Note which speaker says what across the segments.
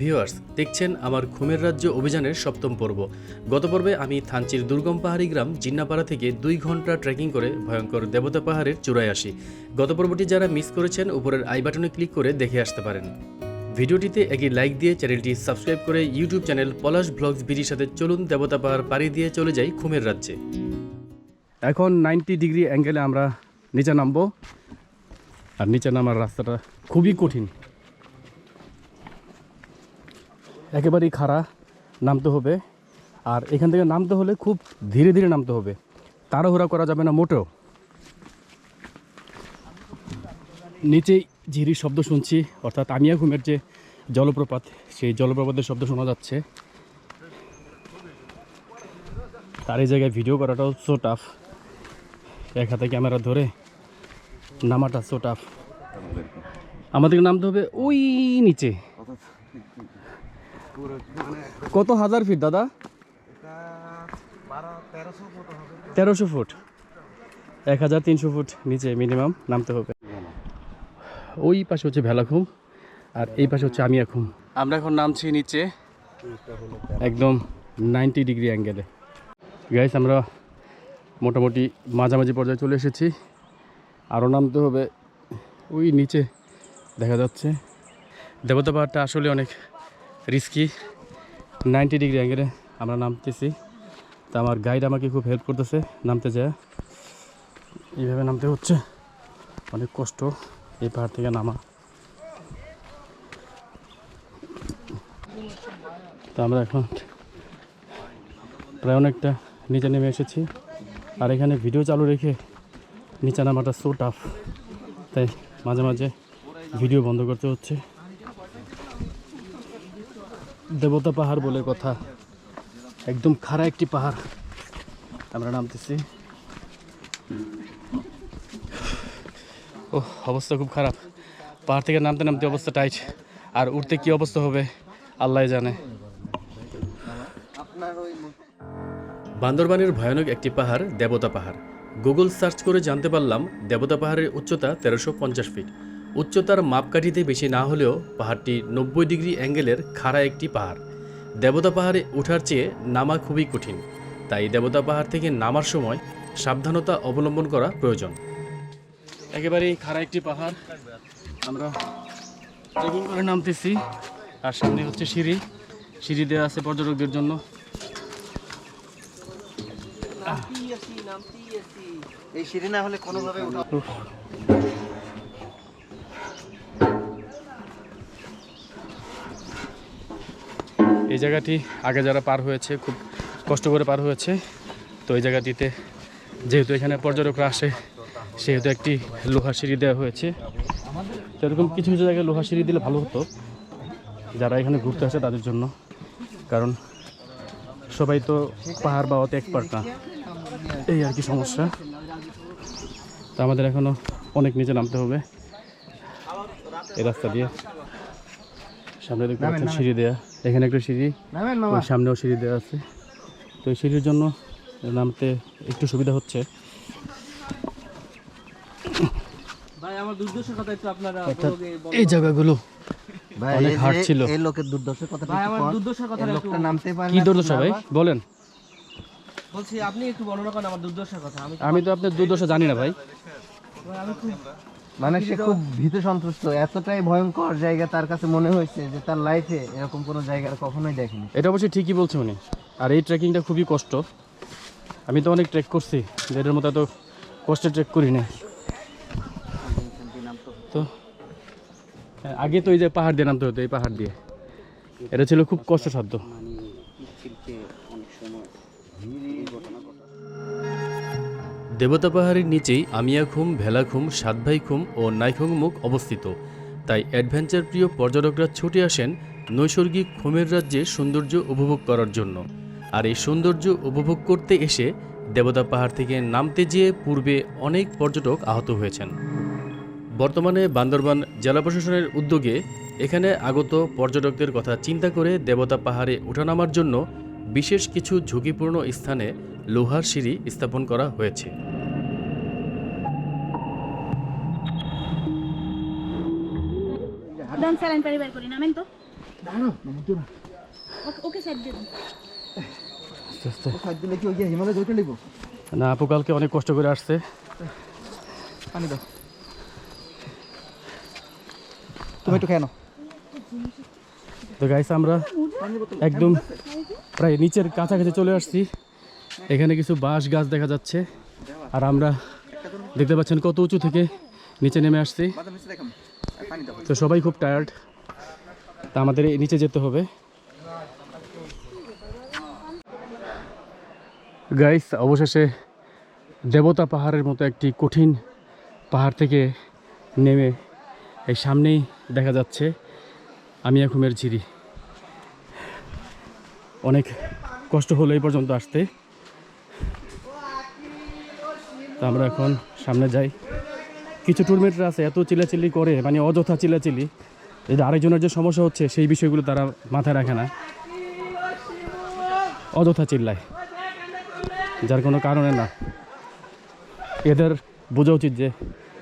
Speaker 1: Viewers, দেখছেন আমার ঘুমের রাজ্য অভিযানের সপ্তম পর্ব। গত পর্বে আমি থানচির দুর্গম পাহাড়ি গ্রাম জিন্নাপাড়া থেকে দুই ঘণ্টা ট্রেকিং করে ভয়ঙ্কর দেবতা পাহাড়ের চূড়ায় আসি। গত পর্বটি যারা মিস করেছেন, উপরের আই বাটনে ক্লিক করে দেখে আসতে পারেন। ভিডিওটিতে একটি লাইক দিয়ে চ্যানেলটি সাবস্ক্রাইব করে ইউটিউব চ্যানেল পলাশ ব্লগস বিডির সাথে চলুন দেবতা পাহাড় পাড়ি দিয়ে চলে যাই ঘুমের রাজ্যে। এখন নাইনটি ডিগ্রি অ্যাঙ্গেলে আমরা নিচে নামবো। আর নিচে নামার রাস্তাটা খুবই কঠিন। একেবারেই খাড়া নামতে হবে। আর এখান থেকে নামতে হলে খুব ধীরে ধীরে নামতে হবে। তাড়াহুড়া করা যাবে না মোটেও। নিচেই ঝিরির শব্দ শুনছি, অর্থাৎ আমিয়া ঘুমের যে জলপ্রপাত, সেই জলপ্রপাতের শব্দ শোনা যাচ্ছে। তার এই জায়গায় ভিডিও করাটাও সো টাফ এক হাতে ক্যামেরা ধরে নামাটা সো টাফ আমাদেরকে নামতে হবে ওই নিচে। কত হাজার ফিট দাদা? তেরোশো ফুট। এক হাজার তিনশো ফুট নিচে মিনিমাম নামতে হবে। ওই পাশে হচ্ছে ভেলাঘুম আর এই পাশে হচ্ছে আমি আমিয়াখুম আমরা এখন নামছি নিচে। একদম নাইনটি ডিগ্রি অ্যাঙ্গেলে গাইস আমরা মোটামুটি মাঝামাঝি পর্যায়ে চলে এসেছি। আরও নামতে হবে। ওই নিচে দেখা যাচ্ছে। দেবতা পাহাড়টা আসলে অনেক রিস্কি নাইনটি ডিগ্রি অ্যাঙ্গেলে আমরা নামতেছি। তা আমার গাইড আমাকে খুব হেল্প করতেছে নামতে যায়। এইভাবে নামতে হচ্ছে। অনেক কষ্ট এই পাহাড় থেকে নামা। তো আমরা এখন প্রায় অনেকটা নিচে নেমে এসেছি। আর এখানে ভিডিও চালু রেখে নিচে নামাটা সো টাফ তাই মাঝে মাঝে ভিডিও বন্ধ করতে হচ্ছে। দেবতা পাহাড় বলে কথা। একদম খাড়া একটি পাহাড়। আমরা নামতেছি। ও অবস্থা খুব খারাপ। পাহাড় থেকে নামতে নামতে অবস্থা টাইট। আর উঠতে কি অবস্থা হবে, আল্লাহ জানে। বান্দরবানের ভয়ানক একটি পাহাড় দেবতা পাহাড়। গুগল সার্চ করে জানতে পারলাম, দেবতা পাহাড়ের উচ্চতা তেরোশো ফিট। উচ্চতার মাপকাঠিতে বেশি না হলেও পাহাড়টি নব্বই ডিগ্রি অ্যাঙ্গেলের খাড়া একটি পাহাড়। দেবতা পাহাড়ে ওঠার চেয়ে নামা খুবই কঠিন তাই দেবতা পাহাড় থেকে নামার সময় সাবধানতা অবলম্বন করা প্রয়োজন। একেবারেই খাড়া একটি পাহাড়। আমরা ট্রেকিং করে নামতেছি আর সামনে হচ্ছে সিঁড়ি। সিঁড়ি দেওয়া আছে পর্যটকদের জন্য।
Speaker 2: এই সিঁড়ি না হলে কোনোভাবে
Speaker 1: এই জায়গাটি আগে যারা পার হয়েছে খুব কষ্ট করে পার হয়েছে তো এই জায়গাটিতে যেহেতু এখানে পর্যটকরা আসে সেহেতু একটি লোহার সিঁড়ি দেওয়া হয়েছে। সেরকম কিছু কিছু জায়গায় লোহার সিঁড়ি দিলে ভালো হতো যারা এখানে ঘুরতে আসে তাদের জন্য। কারণ সবাই তো পাহাড় বা অত এক্সপার্ট না এই আর কি সমস্যা। তা আমাদের এখনও অনেক নিচে নামতে হবে। এই রাস্তা দিয়ে সামনে দেখতে পাচ্ছেন সিঁড়ি দেওয়া এখানে একটা সিঁড়ি সামনেও সিঁড়ি দেওয়া আছে। তো এই সিঁড়ির জন্য নামতে একটু সুবিধা হচ্ছে।
Speaker 3: ভাই আমার দুর্দশার কথা একটু আপনারা
Speaker 1: অর্থাৎ
Speaker 3: ব্লগে বলেন।
Speaker 1: এই জায়গাগুলো অনেক
Speaker 2: এই
Speaker 1: ছিল।
Speaker 2: এই লোকের দুর্দশার কথা
Speaker 3: দুর্দশার কথা
Speaker 2: লোকটা নামতে পারে
Speaker 1: কি দুর্দশা ভাই? বলেন।
Speaker 3: বলছি আপনি একটু বর্ণনা করেন আমার দুর্দশার কথা। আমি
Speaker 1: আমি তো আপনার দুর্দশা জানি না ভাই।
Speaker 3: ভাই, আমি খুব
Speaker 2: মানে সে খুব ভীত সন্ত্রস্ত এতটাই ভয়ঙ্কর জায়গা তার কাছে মনে হয়েছে যে তার লাইফে এরকম কোনো জায়গা আর কখনোই দেখেনি।
Speaker 1: এটা অবশ্যই ঠিকই বলছে উনি। আর এই ট্রেকিংটা খুবই কষ্ট। আমি তো অনেক ট্রেক করছি এটার মতো এত কষ্টে ট্রেক করি না তো হ্যাঁ, আগে তো এই যে পাহাড় দিয়ে নামতে হতো এই পাহাড় দিয়ে। এটা ছিল খুব কষ্টসাধ্য। দেবতা পাহাড়ের নিচেই আমিয়াখুম ভেলাখুম সাতভাইখুম ও নাইখুম মুখ অবস্থিত। তাই অ্যাডভেঞ্চার প্রিয় পর্যটকরা ছুটে আসেন নৈসর্গিক খুমের রাজ্যে সৌন্দর্য উপভোগ করার জন্য। আর এই সৌন্দর্য উপভোগ করতে এসে দেবতা পাহাড় থেকে নামতে যেয়ে পূর্বে অনেক পর্যটক আহত হয়েছেন। বর্তমানে বান্দরবান জেলা প্রশাসনের উদ্যোগে এখানে আগত পর্যটকদের কথা চিন্তা করে দেবতা পাহাড়ে ওঠানামার জন্য বিশেষ কিছু ঝুঁকিপূর্ণ স্থানে লোহার সিঁড়ি স্থাপন করা হয়েছে। না। আপু কালকে অনেক কষ্ট করে আসছে।
Speaker 2: পানি দাও। তুমি একটু খেয়ে নাও।
Speaker 1: তো গাইস আমরা একদম প্রায় নিচের কাছাকাছি চলে আসছি। এখানে কিছু বাঁশ গাছ দেখা যাচ্ছে। আর আমরা দেখতে পাচ্ছেন কত উঁচু থেকে নিচে নেমে আসছি। তো সবাই খুব টায়ার্ড তা আমাদের নিচে যেতে হবে। গাইস অবশেষে দেবতা পাহাড়ের মতো একটি কঠিন পাহাড় থেকে নেমে এই সামনেই দেখা যাচ্ছে। আমি এখমের ঝিরি। অনেক কষ্ট হলো এই পর্যন্ত আসতে। তা আমরা এখন সামনে যাই। কিছু টুরমেটরা আছে, এত চিল্লাচিল্লি করে মানে অযথা চিল্লাচিল্লি। যদি আরেকজনের যে সমস্যা হচ্ছে, সেই বিষয়গুলো তারা মাথায় রাখে না। অযথা চিল্লায়। যার কোনো কারণে না। এদের বোঝা উচিত যে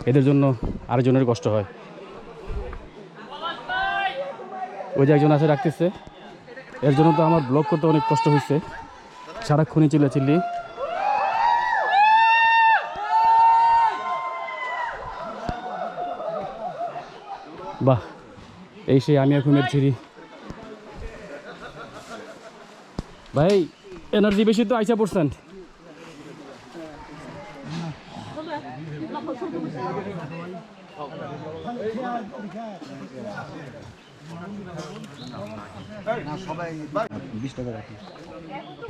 Speaker 1: এদের জন্য আরেকজনের কষ্ট হয়। ওই যে একজন আছে রাখতেছে এর জন্য তো আমার ব্লগ করতে অনেক কষ্ট হয়েছে। সারাক্ষণই চিল্লাচিল্লি। বাহ, এই সেই আমি এখন ছিড়ি ভাই এনার্জি বেশি তো আইসা পড়ছেন।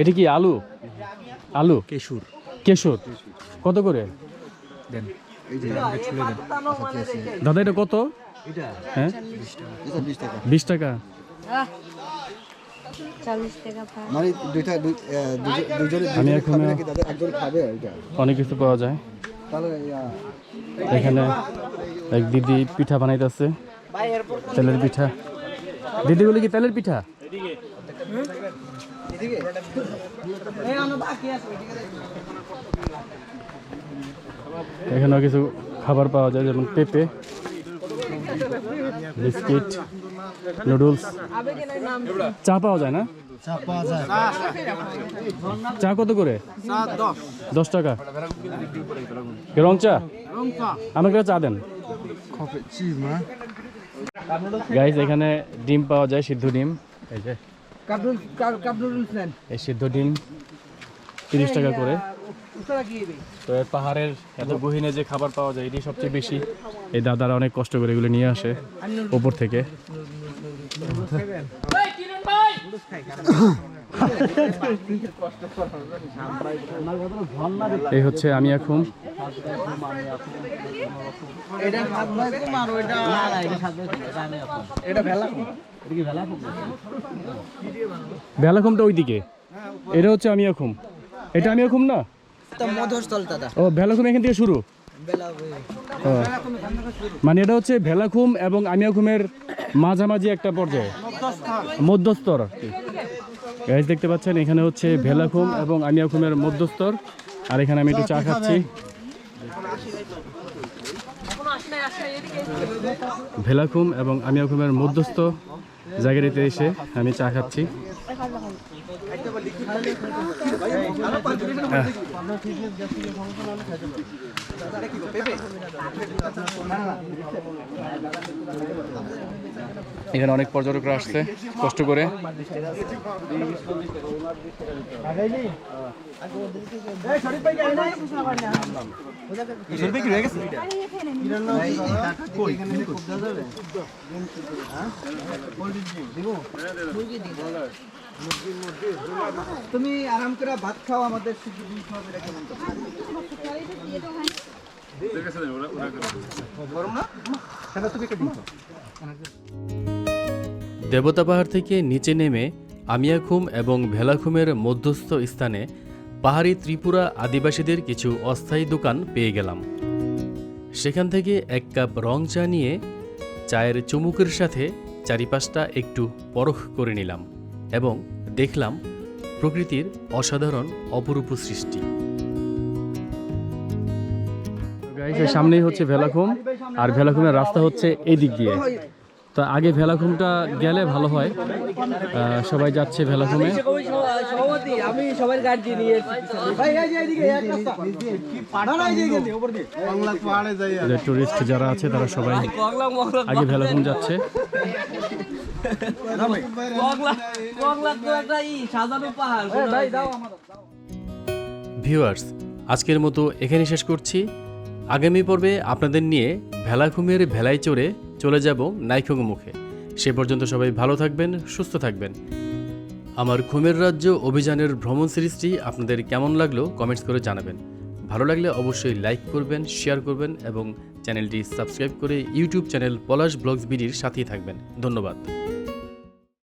Speaker 1: এটা কি আলু? আলু? কেশুর। কেশুর। কত করে? দাদা এটা কত? হ্যাঁ? বিশ টাকা। আমি এখন অনেক কিছু পাওয়া যায়। এখানে এক দিদি পিঠা বানাইতেছে। তেলের পিঠা। দিদিগুলি কি তেলের পিঠা? এখানেও কিছু খাবার পাওয়া যায় যেমন পেঁপে বিস্কিট নুডলস। চা পাওয়া যায় না? চা কত করে? দশ টাকা। রং চা? আমাকে চা দেন। গাইজ এখানে ডিম পাওয়া যায় সিদ্ধ ডিম। এই যে এই সিদ্ধ ডিম তিরিশ টাকা করে। তো এই পাহাড়ের এত গহীনে যে খাবার পাওয়া যায় এটি সবচেয়ে বেশি। এই দাদারা অনেক কষ্ট করে এগুলো নিয়ে আসে ওপর থেকে। এই হচ্ছে আমি এখন। বেলাখুমটা ওইদিকে। এটা হচ্ছে আমি এখন। এটা আমি এখন না? ও ভেলাখুম এখান থেকে শুরু? ও। মানে এটা হচ্ছে ভেলাখুম এবং আমিয়াখুমের মাঝামাঝি একটা পর্যায়ে। মধ্যস্তর আর কি। গাইজ দেখতে পাচ্ছেন এখানে হচ্ছে ভেলাখুম এবং আমিয়াখুমের মধ্যস্তর আর এখানে আমি একটু চা খাচ্ছি। ভেলাখুম এবং আমিয়াখুমের মধ্যস্থ জায়গাটিতে এসে আমি চা খাচ্ছি। এখানে অনেক পর্যটকরা আসছে কষ্ট করে।
Speaker 2: তুমি আরাম করে ভাত খাও আমাদের কেমন?
Speaker 1: দেবতা পাহাড় থেকে নিচে নেমে আমিয়াখুম এবং ভেলাখুমের মধ্যস্থ স্থানে পাহাড়ি ত্রিপুরা আদিবাসীদের কিছু অস্থায়ী দোকান পেয়ে গেলাম। সেখান থেকে এক কাপ রং চা নিয়ে চায়ের চুমুকের সাথে চারিপাশটা একটু পরখ করে নিলাম এবং দেখলাম প্রকৃতির অসাধারণ অপরূপ সৃষ্টি। সামনেই হচ্ছে ভেলাঘুম, আর ভেলাঘুমের রাস্তা হচ্ছে এই দিক দিয়ে।
Speaker 4: তো আগে ভেলাঘুমটা গেলে ভালো হয়। সবাই যাচ্ছে ভেলাঘুমে। টুরিস্ট যারা আছে, তারা সবাই আগে ভেলাঘুম যাচ্ছে। ভিউয়ার্স, আজকের মতো এখানে শেষ করছি। আগামী পর্বে আপনাদের নিয়ে ভেলা ভেলাঘুমের ভেলায় চড়ে চলে যাব নাইখং মুখে। সে পর্যন্ত সবাই ভালো থাকবেন, সুস্থ থাকবেন। আমার ঘুমের রাজ্য অভিযানের ভ্রমণ সিরিজটি আপনাদের কেমন লাগল কমেন্টস করে জানাবেন। ভালো লাগলে অবশ্যই লাইক করবেন, শেয়ার করবেন এবং চ্যানেলটি সাবস্ক্রাইব করে ইউটিউব চ্যানেল পলাশ ব্লগস বিডির সাথেই থাকবেন। ধন্যবাদ।